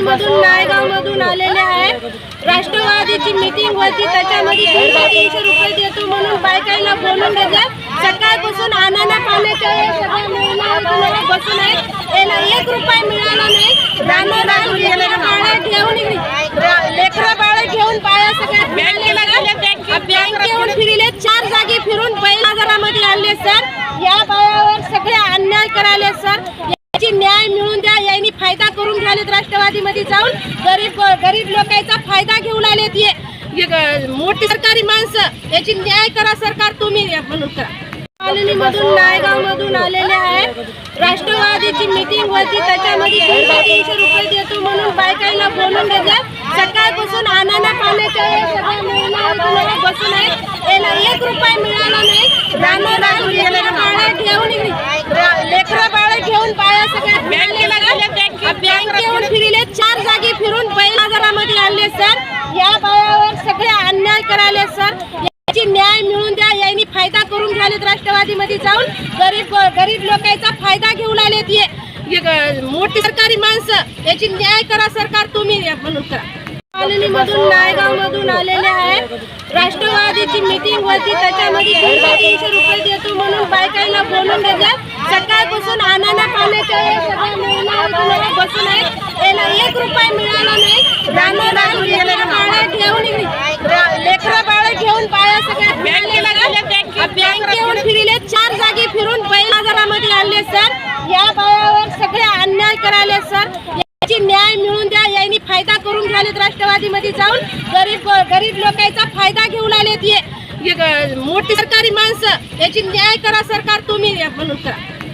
मधून नायगाव मधून आलेले आहे. राष्ट्रवादीची मीटिंग होती त्याच्यामध्ये तीनशे तीनशे रुपये देतो म्हणून बायकाईला बोलून घेतलं सकाळपासून आणाना पाण्याच्या सगळ्या महिला बसून आहेत याला एक रुपया मिळाला नाही. रानो रान लेकरं घेऊन घेऊन सगळ्या फिरले. चार जागी फिरून बैल बाजारामध्ये आणले सर. या सगळे अन्याय करायले सर याची न्याय मिळून द्या यांनी फायदा करून घ्यालेत राष्ट्रवादीमध्ये जाऊन गरीब गरीब लोकांचा फायदा घेऊन आलेत ये मोठी सरकारी माणसं याची न्याय करा सरकार तुम्ही म्हणून करा. कॉलनीमधून नायगाव मधून आलेले आहे. राष्ट्रवादीची मीटिंग होती त्याच्यामध्ये तीनशे तीनशे रुपये देतो म्हणून बायकांना बोलून देतात सकाळपासून आणाना पाण्याच्या सगळ्या महिला बसून आहेत याला एक रुपये मिळाला नाही. रानो रान लेकरं बाळं घेऊन लेकरं बाळं घेऊन बाया सगळ्या बँकेला बँकेहून फिरले चार जागी फिरून बैल बाजारामध्ये आणले सर. या बायावर सगळे अन्याय करायले सर. याची न्याय मिळून द्या यांनी फायदा करून घ्यालेत राष्ट्रवादीमध्ये जाऊन. गरीब गरीब लोकांचा फायदा घेऊन आलेत ये मोठी सरकारी माणसं याची न्याय करा सरकार तुम्ही म्हणून करा. कॉलनीमधून नायगाव मधून आलेले आहे राष्ट्रवादीची मीटिंग होती त्याच्यामध्ये तीनशे तीनशे रुपये देतो म्हणून बायकांना बोलून घेतलं सकाळपासून आणायला पाण्याच्या सगळ्या महिला बसून आहेत याला एक रुपया मिळाला नाही. रानो रान लेकरं बाळं घेऊन लेकरं बाळं घेऊन बाया सगळ्या बँकेला बँकेहून फिरले चार जागी फिरून बैल बाजारामध्ये आणले सर. या बायावर सगळे अन्याय करायले सर. याची न्याय मिळून द्या. यांनी फायदा करून घ्यालेत राष्ट्रवादीमध्ये जाऊन गरीब गरीब लोकांचा फायदा घेऊन ये ग- मोठी सरकारी माणसं याची न्याय करा सरकार तुम्ही म्हणून करा.